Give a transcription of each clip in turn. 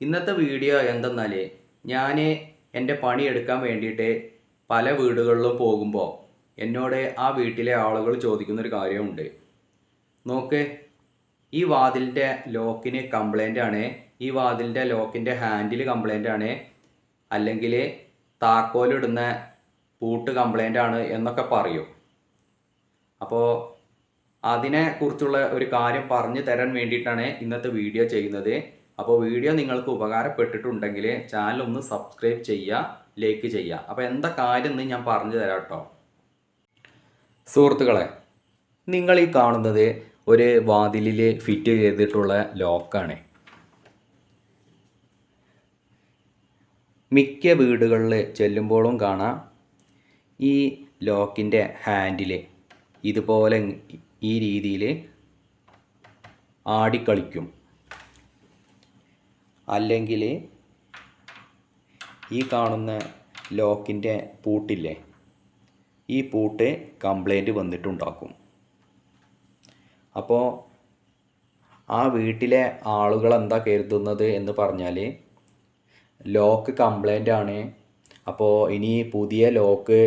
ഇന്നത്തെ വീഡിയോ എന്തെന്നാൽ ഞാൻ എന്റെ പണി എടുക്കാൻ വേണ്ടിയിട്ട് പല വീടുകളിലും പോകുമ്പോൾ എന്നോട് ആ വീട്ടിലെ ആളുകൾ ചോദിക്കുന്നൊരു കാര്യമുണ്ട്. നോക്ക് ഈ വാതിലിന്റെ ലോക്കിന് കംപ്ലൈന്റ് ആണ് ഈ വാതിലിന്റെ ലോക്കിന്റെ ഹാൻഡിൽ കംപ്ലൈന്റ് ആണ് അല്ലെങ്കിൽ താക്കോലിടുന്ന പൂട്ട് കംപ്ലൈന്റ് ആണ് എന്നൊക്കെ പറയും. അപ്പോൾ അതിനെക്കുറിച്ചുള്ള ഒരു കാര്യം പറഞ്ഞു തരാൻ വേണ്ടിയിട്ടാണ് ഇന്നത്തെ വീഡിയോ ചെയ്യുന്നത്. അപ്പോൾ വീഡിയോ നിങ്ങൾക്ക് ഉപകാരപ്പെട്ടിട്ടുണ്ടെങ്കിൽ ചാനൽ ഒന്ന് സബ്സ്ക്രൈബ് ചെയ്യുക ലൈക്ക് ചെയ്യുക. അപ്പോൾ എന്താ കാര്യം എന്ന് ഞാൻ പറഞ്ഞു തരാം കേട്ടോ. സുഹൃത്തുക്കളെ നിങ്ങൾ ഈ കാണുന്നത് ഒരു വാതിലിൽ ഫിറ്റ് ചെയ്തിട്ടുള്ള ലോക്കാണ് മിക്ക വീടുകളിൽ ചെല്ലുമ്പോഴും കാണാം ഈ ലോക്കിന്റെ ഹാൻഡിൽ ഇതുപോലെ ഈ രീതിയിൽ ആടിക്കളിക്കും. അല്ലെങ്കിൽ ഈ കാണുന്ന ലോക്കിന്റെ പൂട്ടില്ലേ ഈ പൂട്ട് കംപ്ലൈന്റ് വന്നിട്ടുണ്ടാക്കും. അപ്പോൾ ആ വീട്ടിലെ ആളുകൾ എന്താ കരുതുന്നത് എന്ന് പറഞ്ഞാൽ ലോക്ക് കംപ്ലൈന്റ് ആണ്. അപ്പോൾ ഇനി പുതിയ ലോക്ക്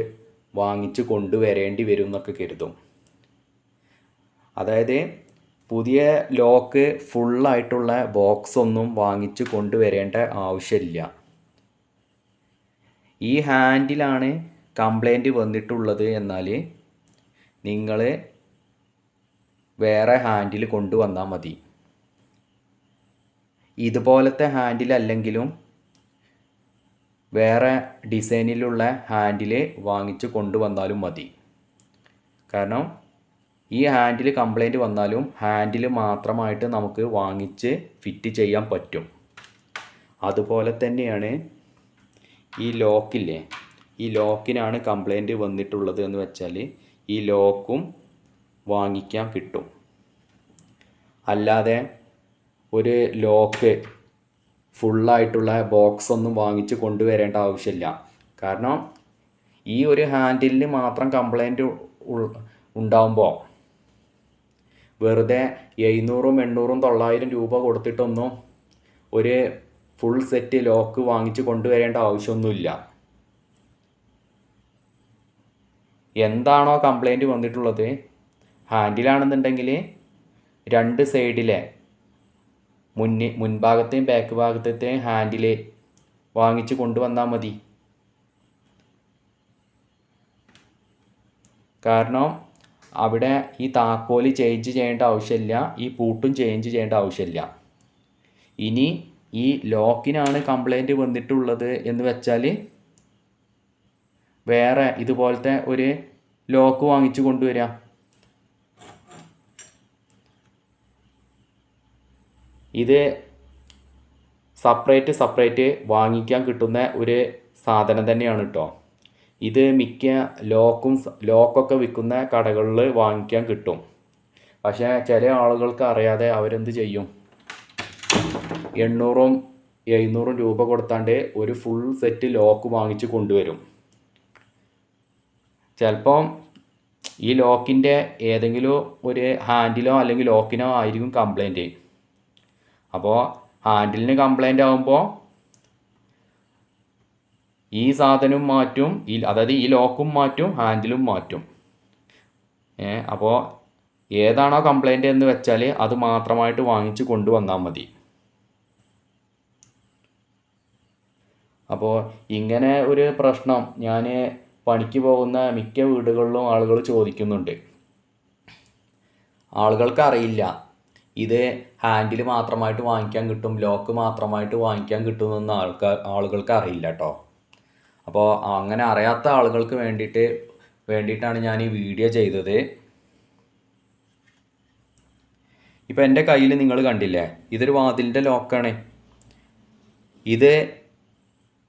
വാങ്ങിച്ച് കൊണ്ടുവരേണ്ടി വരും എന്നൊക്കെ കരുതും. അതായത് പുതിയ ലോക്ക് ഫുള്ളായിട്ടുള്ള ബോക്സ് ഒന്നും വാങ്ങിച്ച് കൊണ്ടുവരേണ്ട ആവശ്യമില്ല. ഈ ഹാൻഡിലാണ് കംപ്ലൈന്റ് വന്നിട്ടുള്ളത് എന്നാൽ നിങ്ങൾ വേറെ ഹാൻഡിൽ കൊണ്ടുവന്നാൽ മതി. ഇതുപോലത്തെ ഹാൻഡിലല്ലെങ്കിലും വേറെ ഡിസൈനിലുള്ള ഹാൻഡിൽ വാങ്ങിച്ച് കൊണ്ടുവന്നാലും മതി. കാരണം ഈ ഹാൻഡിൽ കംപ്ലൈന്റ് വന്നാലും ഹാൻഡിൽ മാത്രമായിട്ട് നമുക്ക് വാങ്ങിച്ച് ഫിറ്റ് ചെയ്യാൻ പറ്റും. അതുപോലെ തന്നെയാണ് ഈ ലോക്കില്ലേ ഈ ലോക്കിനാണ് കംപ്ലൈന്റ് വന്നിട്ടുള്ളത് എന്ന് വെച്ചാൽ ഈ ലോക്കും വാങ്ങിക്കാൻ കിട്ടും. അല്ലാതെ ഒരു ലോക്ക് ഫുള്ളായിട്ടുള്ള ബോക്സ് ഒന്നും വാങ്ങിച്ച് കൊണ്ടുവരേണ്ട ആവശ്യമില്ല. കാരണം ഈ ഒരു ഹാൻഡിലിന് മാത്രം കംപ്ലൈന്റ് ഉണ്ടാവുമ്പോൾ വെറുതെ എഴുന്നൂറും എണ്ണൂറും തൊള്ളായിരം രൂപ കൊടുത്തിട്ടൊന്നും ഒരു ഫുൾ സെറ്റ് ലോക്ക് വാങ്ങിച്ച് കൊണ്ടുവരേണ്ട ആവശ്യമൊന്നുമില്ല. എന്താണോ കംപ്ലൈന്റ് വന്നിട്ടുള്ളത്? ഹാൻഡിലാണെന്നുണ്ടെങ്കിൽ രണ്ട് സൈഡിലെ മുന്നിൽ മുൻഭാഗത്തെയും ബാക്ക് ഭാഗത്തെയും ഹാൻഡിൽ വാങ്ങിച്ച് കൊണ്ടുവന്നാൽ മതി. കാരണം അവിടെ ഈ താക്കോൽ ചേഞ്ച് ചെയ്യേണ്ട ആവശ്യമില്ല ഈ പൂട്ടും ചേഞ്ച് ചെയ്യേണ്ട ആവശ്യമില്ല. ഇനി ഈ ലോക്കിനാണ് കംപ്ലൈന്റ് വന്നിട്ടുള്ളത് എന്ന് വെച്ചാൽ വേറെ ഇതുപോലത്തെ ഒരു ലോക്ക് വാങ്ങിച്ചു കൊണ്ടുവരിക ഇത് സപ്പറേറ്റ് സപ്പറേറ്റ് വാങ്ങിക്കാൻ കിട്ടുന്ന ഒരു സാധനം തന്നെയാണ് കേട്ടോ ഇത് മിക്ക ലോക്കും ലോക്കൊക്കെ വിൽക്കുന്ന കടകളിൽ വാങ്ങിക്കാൻ കിട്ടും. പക്ഷേ ചില ആളുകൾക്ക് അറിയാതെ അവരെന്ത് ചെയ്യും? എണ്ണൂറും എഴുന്നൂറും രൂപ കൊടുത്താണ്ട് ഒരു ഫുൾ സെറ്റ് ലോക്ക് വാങ്ങിച്ച് കൊണ്ടുവരും. ചിലപ്പം ഈ ലോക്കിന്റെ ഏതെങ്കിലും ഒരു ഹാൻഡിലോ അല്ലെങ്കിൽ ലോക്കിനോ ആയിരിക്കും കംപ്ലൈന്റ് അപ്പോൾ ഹാൻഡിലിന് കംപ്ലൈന്റ് ആകുമ്പോൾ ഈ സാധനവും മാറ്റും ഈ അതായത് ഈ ലോക്കും മാറ്റും ഹാൻഡിലും മാറ്റും. അപ്പോൾ ഏതാണോ കംപ്ലൈന്റ് എന്ന് വെച്ചാൽ അത് മാത്രമായിട്ട് വാങ്ങിച്ച് കൊണ്ടുവന്നാൽ മതി. അപ്പോൾ ഇങ്ങനെ ഒരു പ്രശ്നം ഞാൻ പണിക്ക് പോകുന്ന മിക്ക വീടുകളിലും ആളുകൾ ചോദിക്കുന്നുണ്ട്. ആളുകൾക്ക് അറിയില്ല. ഇത് ഹാൻഡിൽ മാത്രമായിട്ട് വാങ്ങിക്കാൻ കിട്ടും ലോക്ക് മാത്രമായിട്ട് വാങ്ങിക്കാൻ കിട്ടുമെന്ന് ആൾക്കാർ ആളുകൾക്ക് അറിയില്ല കേട്ടോ അപ്പോൾ അങ്ങനെ അറിയാത്ത ആളുകൾക്ക് വേണ്ടിയിട്ട് വേണ്ടിയിട്ടാണ് ഞാൻ ഈ വീഡിയോ ചെയ്തത്. ഇപ്പം എന്റെ കയ്യിൽ നിങ്ങൾ കണ്ടില്ലേ? ഇതൊരു വാതിലിന്റെ ലോക്കാണ്. ഇത്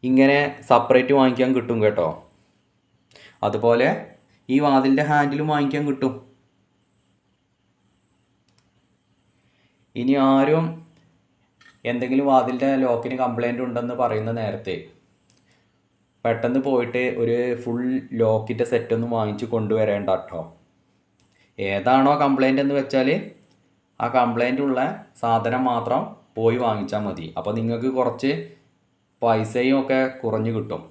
ഇങ്ങനെ സെപ്പറേറ്റ് വാങ്ങിക്കാൻ കിട്ടും കേട്ടോ. അതുപോലെ ഈ വാതിലിന്റെ ഹാൻഡിലും വാങ്ങിക്കാൻ കിട്ടും. ഇനി ആരും എന്തെങ്കിലും വാതിലിന്റെ ലോക്കിന് കംപ്ലൈന്റ് ഉണ്ടെന്ന് പറയുന്ന നേരത്തെ പെട്ടെന്ന് പോയിട്ട് ഒരു ഫുൾ ലോക്കിന്റെ സെറ്റൊന്നും വാങ്ങിച്ച് കൊണ്ടുവരേണ്ട കേട്ടോ ഏതാണോ കംപ്ലൈന്റ് എന്ന് വെച്ചാൽ ആ കംപ്ലൈന്റ് ഉള്ള സാധനം മാത്രം പോയി വാങ്ങിച്ചാൽ മതി. അപ്പോൾ നിങ്ങൾക്ക് കുറച്ച് പൈസയും ഒക്കെ കുറഞ്ഞ് കിട്ടും.